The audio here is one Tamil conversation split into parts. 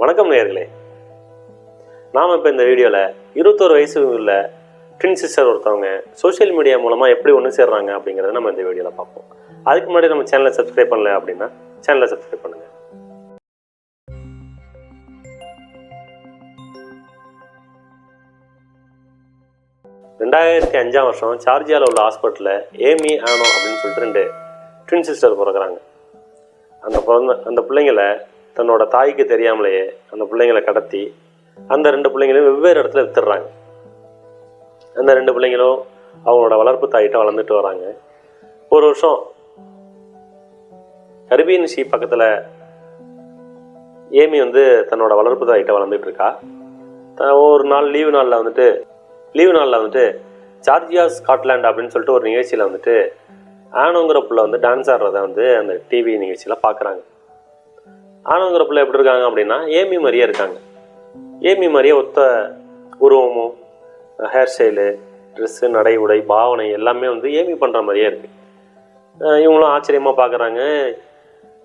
வணக்கம் நேர்களே நாம் இப்போ இந்த வீடியோவில் இருபத்தோரு வயசு உள்ள ட்வின் சிஸ்டர் ஒருத்தவங்க சோஷியல் மீடியா மூலமாக எப்படி ஒன்று சேர்றாங்க அப்படிங்கிறத நம்ம இந்த வீடியோவில் பார்ப்போம். அதுக்கு முன்னாடி நம்ம சேனலை சப்ஸ்கிரைப் பண்ணல அப்படின்னா சேனலை சப்ஸ்கிரைப் பண்ணுங்கள் ரெண்டாயிரத்தி அஞ்சாம் வருஷம் சார்ஜியாவில் உள்ள ஹாஸ்பிட்டலில் ஏமி ஆனோ அப்படின்னு சொல்லிட்டு ரெண்டு ட்வின் சிஸ்டர் பிறகுறாங்க அந்த பிறந்த அந்த பிள்ளைங்கள தன்னோட தாய்க்கு தெரியாமலேயே அந்த பிள்ளைங்களை கடத்தி அந்த ரெண்டு பிள்ளைங்களையும் வெவ்வேறு இடத்துல வித்துடுறாங்க. அந்த ரெண்டு பிள்ளைங்களும் அவங்களோட வளர்ப்பு தாயிட்ட வளர்ந்துட்டு வராங்க. ஒரு வருஷம் கரிபியன் சி பக்கத்தில் ஏமி வந்து தன்னோட வளர்ப்பு தாயிட்ட வளர்ந்துட்டு இருக்கா த- ஒரு நாள் லீவு நாளில் வந்துட்டு லீவு நாளில் வந்துட்டு ஜார்ஜியா ஸ்காட்லாண்ட் அப்படின்னு சொல்லிட்டு ஒரு நிகழ்ச்சியில் வந்துட்டு ஆனோங்கிற புள்ள வந்து டான்ஸ் ஆடுறத வந்து அந்த டிவி நிகழ்ச்சியில் பார்க்குறாங்க ஆனோங்கிற பிள்ளை எப்படி இருக்காங்க அப்படின்னா ஏமி மாதிரியே இருக்காங்க. ஏமி மாதிரியே ஒத்த உருவமும் ஹேர் ஸ்டைலு ட்ரெஸ்ஸு நடை உடை பாவனை எல்லாமே வந்து ஏமி பண்ணுற மாதிரியே இருக்குது இவங்களும் ஆச்சரியமாக பார்க்குறாங்க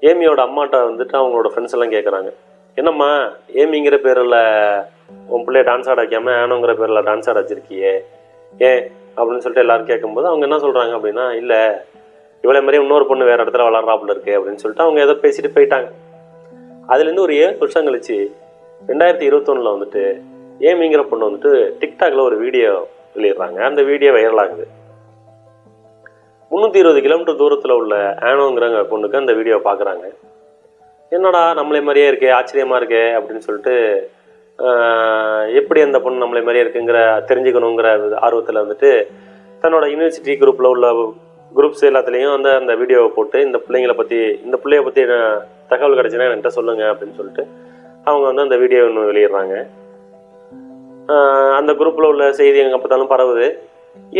ஏமியோட அம்மாட்ட வந்துட்டு அவங்களோட ஃப்ரெண்ட்ஸ் எல்லாம் கேட்குறாங்க என்னம்மா ஏமிங்கிற பேரில் உன் பிள்ளைய டான்ஸ் ஆட வைக்காம ஆனோங்கிற பேரில் டான்ஸ் ஆட வச்சிருக்கியே? ஏன்? அப்படின்னு சொல்லிட்டு எல்லாரும் கேட்கும்போது அவங்க என்ன சொல்கிறாங்க அப்படின்னா இல்லை இவ்வளோ மாதிரி இன்னொரு பொண்ணு வேறு இடத்துல வளர்றாப்புல இருக்கு அப்படின்னு சொல்லிட்டு அவங்க ஏதோ பேசிட்டு போயிட்டாங்க. அதுலேருந்து ஒரு ஏழு வருஷம் கழிச்சு ரெண்டாயிரத்தி இருபத்தொன்னில் வந்துட்டு ஏமிங்கிற பொண்ணு வந்துட்டு டிக்டாக்ல ஒரு வீடியோ வெளியிடுறாங்க. அந்த வீடியோ வைரல் ஆகுது. முந்நூற்றி இருபது கிலோமீட்டர் தூரத்தில் உள்ள ஆனோங்கிறங்க பொண்ணுக்கு அந்த வீடியோ பார்க்குறாங்க என்னடா நம்மளே மாதிரியே இருக்கே ஆச்சரியமாக இருக்கே அப்படின்னு சொல்லிட்டு எப்படி அந்த பொண்ணு நம்மளே மாதிரியே இருக்குங்கிற தெரிஞ்சுக்கணுங்கிற ஆர்வத்தில் வந்துட்டு தன்னோட யூனிவர்சிட்டி குரூப்பில் உள்ள குரூப்ஸ் எல்லாத்துலேயும் வந்து அந்த வீடியோவை போட்டு இந்த பிள்ளைங்களை பற்றி இந்த பிள்ளைய பற்றி தகவல் கிடச்சின்னா என்கிட்ட சொல்லுங்கள் அப்படின்னு சொல்லிட்டு அவங்க வந்து அந்த வீடியோ ஒன்று வெளியிடுறாங்க. அந்த குரூப்பில் உள்ள செய்தி எங்கே பார்த்தாலும் பரவுது.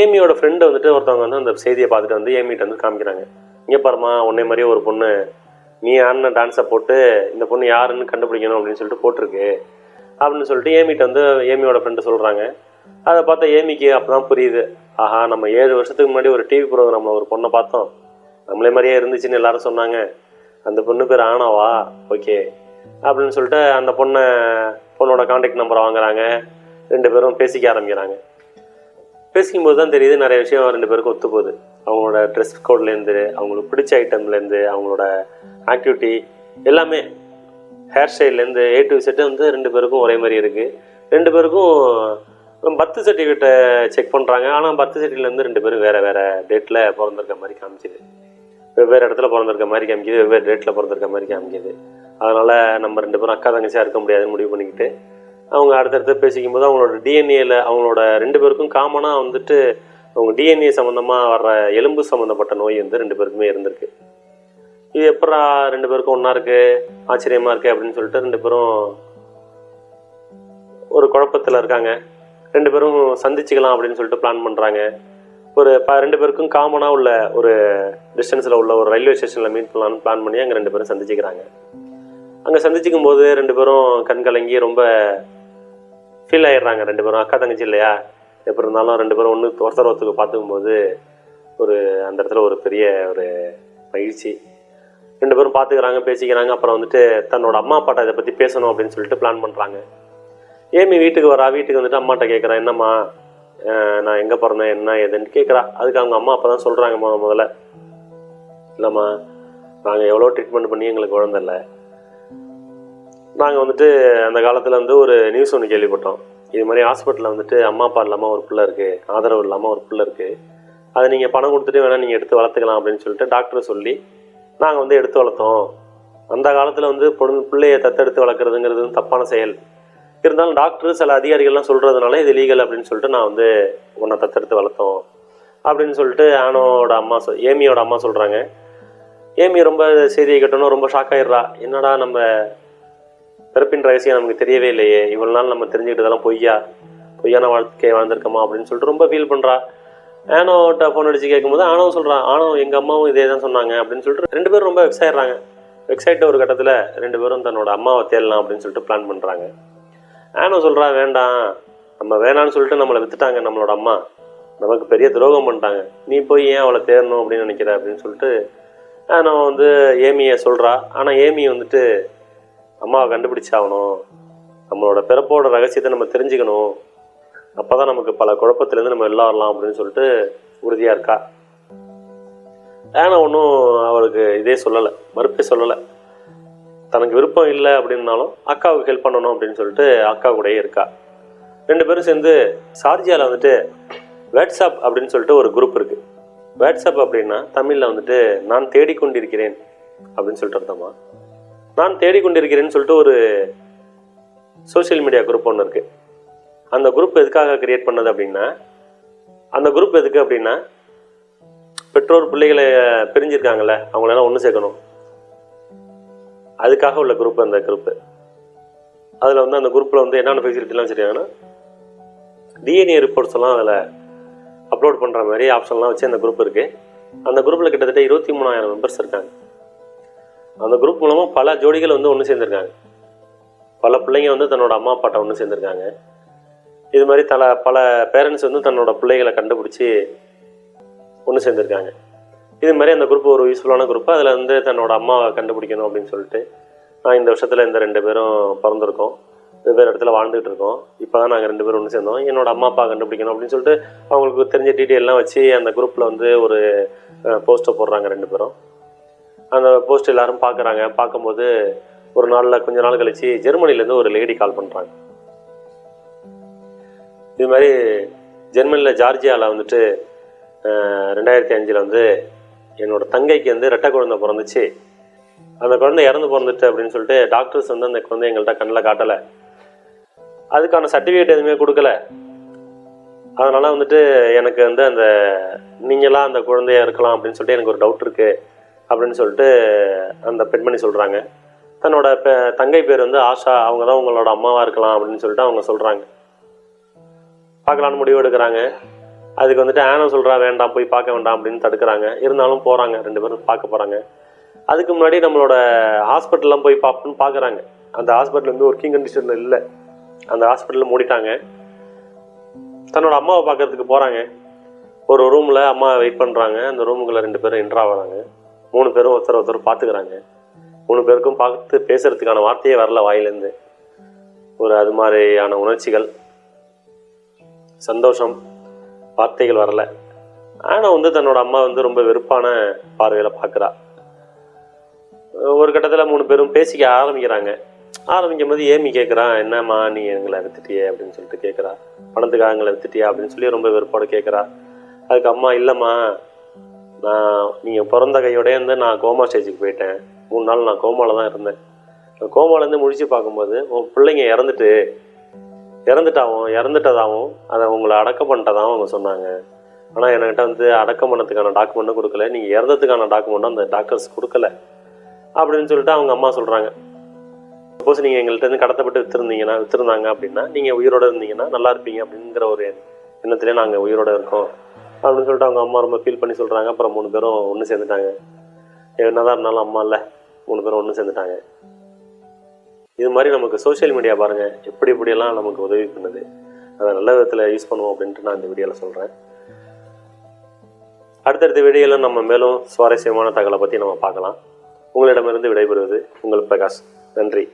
ஏமியோட ஃப்ரெண்டு வந்துட்டு ஒருத்தவங்க வந்து அந்த செய்தியை பார்த்துட்டு வந்து ஏமிகிட்ட வந்து காமிக்கிறாங்க. இங்கே பாருமா உன்னை மாதிரியே ஒரு பொண்ணு நீ ஆடின டான்ஸை போட்டு இந்த பொண்ணு யாருன்னு கண்டுபிடிக்கணும் அப்படின்னு சொல்லிட்டு போட்டிருக்கு. அப்படின்னு சொல்லிட்டு ஏமிகிட்ட வந்து ஏமியோட ஃப்ரெண்டு சொல்கிறாங்க அதை பார்த்தா ஏமிக்கு அப்போ தான் புரியுது. ஆஹா நம்ம ஏழு வருஷத்துக்கு முன்னாடி ஒரு டிவி ப்ரோக்ராமில் ஒரு பொண்ணை பார்த்தோம். நம்மளே மாதிரியே இருந்துச்சுன்னு எல்லாரும் சொன்னாங்க. அந்த பொண்ணு பேர் ஆனாவா ஓகே. அப்படின்னு சொல்லிட்டு அந்த பொண்ணை பொண்ணோட காண்டாக்ட் நம்பரை வாங்குறாங்க. ரெண்டு பேரும் பேசிக்க ஆரம்பிக்கிறாங்க. பேசிக்கும்போது தான் தெரியுது நிறைய விஷயம் ரெண்டு பேருக்கும் ஒத்து போகுது. அவங்களோட ட்ரெஸ் கோட்லேருந்து அவங்களுக்கு பிடிச்ச ஐட்டம்லேருந்து அவங்களோட ஆக்டிவிட்டி எல்லாமே ஹேர் ஸ்டைல்லேருந்து ஏ டு செட்டு வந்து ரெண்டு பேருக்கும் ஒரே மாதிரி இருக்குது ரெண்டு பேருக்கும் அப்புறம் பர்த் சர்டிஃபிகேட்டை செக் பண்ணுறாங்க ஆனால் பர்த் சர்டிஃபிகேட்லேருந்து ரெண்டு பேரும் வேறு வேறு டேட்டில் பிறந்திருக்க மாதிரி காமிச்சிது வெவ்வேறு இடத்துல பிறந்திருக்க மாதிரி காமிக்குது வெவ்வேறு டேட்டில் பிறந்திருக்க மாதிரி காமிக்குது. அதனால் நம்ம ரெண்டு பேரும் அக்கா தங்கச்சியாக இருக்க முடியாதுன்னு முடிவு பண்ணிக்கிட்டு அவங்க அடுத்தடுத்து பேசிக்கும்போது அவங்களோட டிஎன்ஏல அவங்களோட ரெண்டு பேருக்கும் காமனாக வந்துட்டு அவங்க டிஎன்ஏ சம்மந்தமாக வர்ற எலும்பு சம்மந்தப்பட்ட நோய் வந்து ரெண்டு பேருக்குமே இருந்திருக்கு. இது எப்படா ரெண்டு பேருக்கும் ஒன்றா இருக்குது ஆச்சரியமாக இருக்கு அப்படின்னு சொல்லிட்டு ரெண்டு பேரும் ஒரு குழப்பத்தில் இருக்காங்க. ரெண்டு பேரும் சந்திச்சுக்கலாம் அப்படின்னு சொல்லிட்டு பிளான் பண்ணுறாங்க ஒரு ப ரெண்டு பேருக்கும் காமனாக உள்ள ஒரு டிஸ்டன்ஸில் உள்ள ஒரு ரயில்வே ஸ்டேஷனில் மீட் பண்ணலான்னு பிளான் பண்ணி அங்கே ரெண்டு பேரும் சந்திச்சுக்கிறாங்க. அங்கே சந்திச்சிக்கும் போது ரெண்டு பேரும் கண் கலங்கி ரொம்ப ஃபீல் ஆயிடுறாங்க. ரெண்டு பேரும் அக்கா தங்கச்சி இல்லையா? எப்படி இருந்தாலும் ரெண்டு பேரும் ஒன்று ஒருத்தர் ஒருத்தருக்கு பார்த்துக்கும்போது ஒரு அந்த இடத்துல ஒரு பெரிய ஒரு பயிற்சி ரெண்டு பேரும் பார்த்துக்கிறாங்க பேசிக்கிறாங்க. அப்புறம் வந்துட்டு தன்னோட அம்மா அப்பாட்ட இதை பற்றி பேசணும் அப்படின்னு சொல்லிட்டு பிளான் பண்ணுறாங்க ஏமி வீட்டுக்கு வரா வீட்டுக்கு வந்துட்டு அம்மாட்ட கேட்குறா என்னம்மா நான் எங்கே பிறந்தேன் என்ன ஏதுன்னு கேட்குறா அதுக்கு அவங்க அம்மா அப்பா தான் சொல்கிறாங்க முத முதல்ல. இல்லைம்மா நாங்கள் எவ்வளோ ட்ரீட்மெண்ட் பண்ணி எங்களுக்கு குழந்தை இல்லை. நாங்கள் வந்துட்டு அந்த காலத்தில் வந்து ஒரு நியூஸ் ஒன்று கேள்விப்பட்டோம். இது மாதிரி ஹாஸ்பிட்டலில் வந்துட்டு அம்மா அப்பா இல்லாமல் ஒரு பிள்ளை இருக்குது ஆதரவு இல்லாமல் ஒரு பிள்ளை இருக்குது அதை நீங்கள் பணம் கொடுத்துட்டு வேணால் நீங்கள் எடுத்து வளர்த்துக்கலாம் அப்படின்னு சொல்லிட்டு டாக்டர் சொல்லி நாங்கள் வந்து எடுத்து வளர்த்தோம். அந்த காலத்தில் வந்து பொண்ணு பிள்ளையை தத்தெடுத்து வளர்க்குறதுங்கிறது தப்பான செயல். இருந்தாலும் டாக்டர் சில அதிகாரிகள்லாம் சொல்கிறதுனால இது லீகல் அப்படின்னு சொல்லிட்டு நான் வந்து உன்னை தத்தெடுத்து வளர்த்தோம் அப்படின்னு சொல்லிட்டு ஆனோட அம்மா சொல் ஏமியோட அம்மா சொல்கிறாங்க ஏமி ரொம்ப செய்தியை கேட்டோன்னா ரொம்ப ஷாக் ஆயிடுறா. என்னடா நம்ம பிறப்பின் ரகசியம் நமக்கு தெரியவே இல்லையே. இவ்வளோ நாள் நம்ம தெரிஞ்சுக்கிட்டதெல்லாம் பொய்யா? பொய்யான வாழ்க்கையை வாழ்ந்திருக்கோமா? அப்படின்னு சொல்லிட்டு ரொம்ப ஃபீல் பண்ணுறா ஆனோட்ட ஃபோன் அடித்து கேட்கும்போது ஆனவும் சொல்கிறான் ஆனோ எங்கள் அம்மாவும் இதே தான் சொன்னாங்க. அப்படின்னு சொல்லிட்டு ரெண்டு பேரும் ரொம்ப வெக்ஸ் ஆயிடுறாங்க. ஒரு கட்டத்தில் ரெண்டு பேரும் தன்னோட அம்மாவை தேடலாம் அப்படின்னு சொல்லிட்டு பிளான் பண்ணுறாங்க ஆனோ சொல்கிறா வேண்டாம். நம்ம வேணான்னு சொல்லிட்டு நம்மளை வித்துட்டாங்க நம்மளோட அம்மா. நமக்கு பெரிய துரோகம் பண்ணிட்டாங்க. நீ போய் ஏன் அவளை தேரணும் அப்படின்னு நினைக்கிற? அப்படின்னு சொல்லிட்டு நம்ம வந்து ஏமியை சொல்கிறா ஆனால் ஏமி வந்துட்டு அம்மாவை கண்டுபிடிச்சாகணும். நம்மளோட பிறப்போட ரகசியத்தை நம்ம தெரிஞ்சுக்கணும். அப்போ தான் நமக்கு பல குழப்பத்திலேருந்து நம்ம எல்லாம் வரலாம் அப்படின்னு சொல்லிட்டு உறுதியாக இருக்கா. ஆனால் ஒன்றும் அவளுக்கு இதே சொல்லலை. மறுப்பே சொல்லலை. தனக்கு விருப்பம் இல்லை அப்படின்னாலும் அக்காவுக்கு ஹெல்ப் பண்ணணும் அப்படின்னு சொல்லிட்டு அக்கா கூடயே இருக்கா. ரெண்டு பேரும் சேர்ந்து சார்ஜியாவில் வந்துட்டு வாட்ஸ்அப் அப்படின்னு சொல்லிட்டு ஒரு குரூப் இருக்கு. வாட்ஸ்அப் அப்படின்னா தமிழில் வந்துட்டு நான் தேடிக்கொண்டிருக்கிறேன் அப்படின்னு சொல்லிட்டு அர்த்தமா? நான் தேடிக்கொண்டிருக்கிறேன்னு சொல்லிட்டு ஒரு சோஷியல் மீடியா குரூப் ஒன்று இருக்கு. அந்த குரூப் எதுக்காக கிரியேட் பண்ணது அப்படின்னா அந்த குரூப் எதுக்கு அப்படின்னா பெற்றோர் பிள்ளைகளை பிரிஞ்சிருக்காங்கல்ல அவங்களெல்லாம் ஒன்று சேர்க்கணும். அதுக்காக உள்ள குரூப் அந்த குரூப்பு அதில் வந்து அந்த குரூப்பில் வந்து என்னென்ன ஃபெசிலிட்டிலாம் வச்சுருக்காங்கன்னா டிஎன்ஏ ரிப்போர்ட்ஸ் எல்லாம் அதில் அப்லோட் பண்ணுற மாதிரி ஆப்ஷன்லாம் வச்சு அந்த குரூப் இருக்குது அந்த குரூப்பில் கிட்டத்தட்ட இருபத்தி மூணாயிரம் மெம்பர்ஸ் இருக்காங்க. அந்த குரூப் மூலமாக பல ஜோடிகள் வந்து ஒன்று சேர்ந்துருக்காங்க. பல பிள்ளைங்க வந்து தன்னோட அம்மா அப்பாட்ட ஒன்று சேர்ந்துருக்காங்க. இது மாதிரி தல பல பேரண்ட்ஸ் வந்து தன்னோட பிள்ளைகளை கண்டுபிடிச்சி ஒன்று சேர்ந்துருக்காங்க. இது மாதிரி அந்த குரூப் ஒரு யூஸ்ஃபுல்லான குரூப் அதில் வந்து தன்னோட அம்மாவை கண்டுபிடிக்கணும் அப்படின்னு சொல்லிட்டு இந்த வருஷத்தில் இந்த ரெண்டு பேரும் பிறந்திருக்கோம். வெவ்வேறு இடத்துல வாழ்ந்துகிட்டு இருக்கோம். இப்போ தான் நாங்கள் ரெண்டு பேரும் ஒன்று சேர்ந்தோம். என்னோட அம்மா அப்பா கண்டுபிடிக்கணும் அப்படின்னு சொல்லிட்டு அவங்களுக்கு தெரிஞ்ச டீட்டெயிலாம் வச்சு அந்த குரூப்பில் வந்து ஒரு போஸ்ட்டை போடுறாங்க ரெண்டு பேரும். அந்த போஸ்ட் எல்லாரும் பார்க்குறாங்க பார்க்கும்போது ஒரு நாளில் கொஞ்ச நாள் கழிச்சு ஜெர்மனிலேருந்து ஒரு லேடி கால் பண்ணுறாங்க இது மாதிரி ஜெர்மனியில் ஜார்ஜியாவில் வந்துட்டு ரெண்டாயிரத்தி அஞ்சில் வந்து என்னோட தங்கைக்கு வந்து ரெட்டை குழந்தை பிறந்துச்சு. அந்த குழந்தை இறந்து பிறந்துட்டு அப்படின்னு சொல்லிட்டு டாக்டர்ஸ் வந்து அந்த குழந்தை எங்கள்கிட்ட கண்ணில் காட்டலை. அதுக்கான சர்டிஃபிகேட் எதுவுமே கொடுக்கல. அதனால் வந்துட்டு எனக்கு வந்து அந்த நீங்களாம் அந்த குழந்தையா இருக்கலாம் அப்படின்னு சொல்லிட்டு எனக்கு ஒரு டவுட் இருக்குது அப்படின்னு சொல்லிட்டு அந்த பெண்மணி சொல்கிறாங்க தன்னோட பெ- தங்கை பேர் வந்து ஆஷா. அவங்க தான் உங்களோட அம்மாவாக இருக்கலாம் அப்படின்னு சொல்லிட்டு அவங்க சொல்கிறாங்க பார்க்கலான்னு முடிவு எடுக்கிறாங்க. அதுக்கு வந்துட்டு ஆனா சொல்கிறா வேண்டாம் போய் பார்க்க வேண்டாம் அப்படின்னு தடுக்கிறாங்க. இருந்தாலும் போகிறாங்க ரெண்டு பேரும் பார்க்க போகிறாங்க அதுக்கு முன்னாடி நம்மளோட ஹாஸ்பிட்டல்லாம் போய் பார்ப்போம்னு பார்க்குறாங்க அந்த ஹாஸ்பிட்டல் வந்து ஒர்க்கிங் கண்டிஷனில் இல்லை. அந்த ஹாஸ்பிட்டலில் மூடிட்டாங்க. தன்னோட அம்மாவை பார்க்கறதுக்கு போகிறாங்க ஒரு ரூமில் அம்மா வெயிட் பண்ணுறாங்க அந்த ரூமுக்குள்ளே ரெண்டு பேரும் என்ட்ரா வராங்க மூணு பேரும் ஒருத்தர் ஒருத்தர் பார்த்துக்கிறாங்க. மூணு பேருக்கும் பார்த்து பேசுகிறதுக்கான வார்த்தையே வரல வாயிலேருந்து ஒரு அது மாதிரியான உணர்ச்சிகள் சந்தோஷம். வார்த்தைகள் வரல. ஆனால் வந்து தன்னோட அம்மா வந்து ரொம்ப வெறுப்பான பார்வையில் பார்க்குறா ஒரு கட்டத்தில் மூணு பேரும் பேசிக்க ஆரம்பிக்கிறாங்க. ஆரம்பிக்கும் போது ஏமி கேட்குறான் என்னம்மா நீ எங்களை வித்துட்டியே அப்படின்னு சொல்லிட்டு கேட்குறா பணத்துக்காக எங்களை வித்துட்டியா அப்படின்னு சொல்லி ரொம்ப வெறுப்போடு கேட்குறா அதுக்கு அம்மா இல்லைம்மா நான் நீங்கள் பிறந்த கையோடய இருந்து நான் கோமா ஸ்டேஜுக்கு போயிட்டேன். மூணு நாள் நான் கோமாவில் தான் இருந்தேன். நான் கோமாலேருந்து முடிச்சு பார்க்கும்போது உன் பிள்ளைங்க இறந்துட்டு இறந்துட்டாவும் இறந்துட்டதாகவும் அதை உங்களை அடக்கம் பண்ணிட்டதாகவும் அவங்க சொன்னாங்க. ஆனால் என்கிட்ட வந்து அடக்கம் பண்ணதுக்கான டாக்குமெண்ட்டும் கொடுக்கல. நீங்கள் இறந்ததுக்கான டாக்குமெண்ட்டும் அந்த டாக்டர்ஸ் கொடுக்கல. அப்படின்னு சொல்லிட்டு அவங்க அம்மா சொல்கிறாங்க சப்போஸ் நீங்கள் எங்கள்கிட்ட இருந்து கடத்தப்பட்டு விற்றுருந்தீங்கன்னா விற்றுருந்தாங்க அப்படின்னா நீங்கள் உயிரோட இருந்தீங்கன்னா நல்லா இருப்பீங்க அப்படிங்கிற ஒரு எண்ணத்துலேயே நாங்கள் உயிரோட இருக்கோம். அப்படின்னு சொல்லிட்டு அவங்க அம்மா ரொம்ப ஃபீல் பண்ணி சொல்கிறாங்க அப்புறம் மூணு பேரும் ஒன்று சேர்ந்துட்டாங்க. என்னதான் இருந்தாலும் அம்மா இல்லை. மூணு பேரும் ஒன்று சேர்ந்துட்டாங்க. இது மாதிரி நமக்கு சோஷியல் மீடியா பாருங்கள் எப்படி இப்படியெல்லாம் நமக்கு உதவி பண்ணுது. அதை நல்ல விதத்தில் யூஸ் பண்ணுவோம் அப்படின்ட்டு நான் இந்த வீடியோவில் சொல்கிறேன் அடுத்தடுத்த வீடியோவில் நம்ம மேலும் சுவாரஸ்யமான தகவலை பற்றி நம்ம பார்க்கலாம். உங்களிடமிருந்து விடைபெறுவது உங்கள் பிரகாஷ். நன்றி.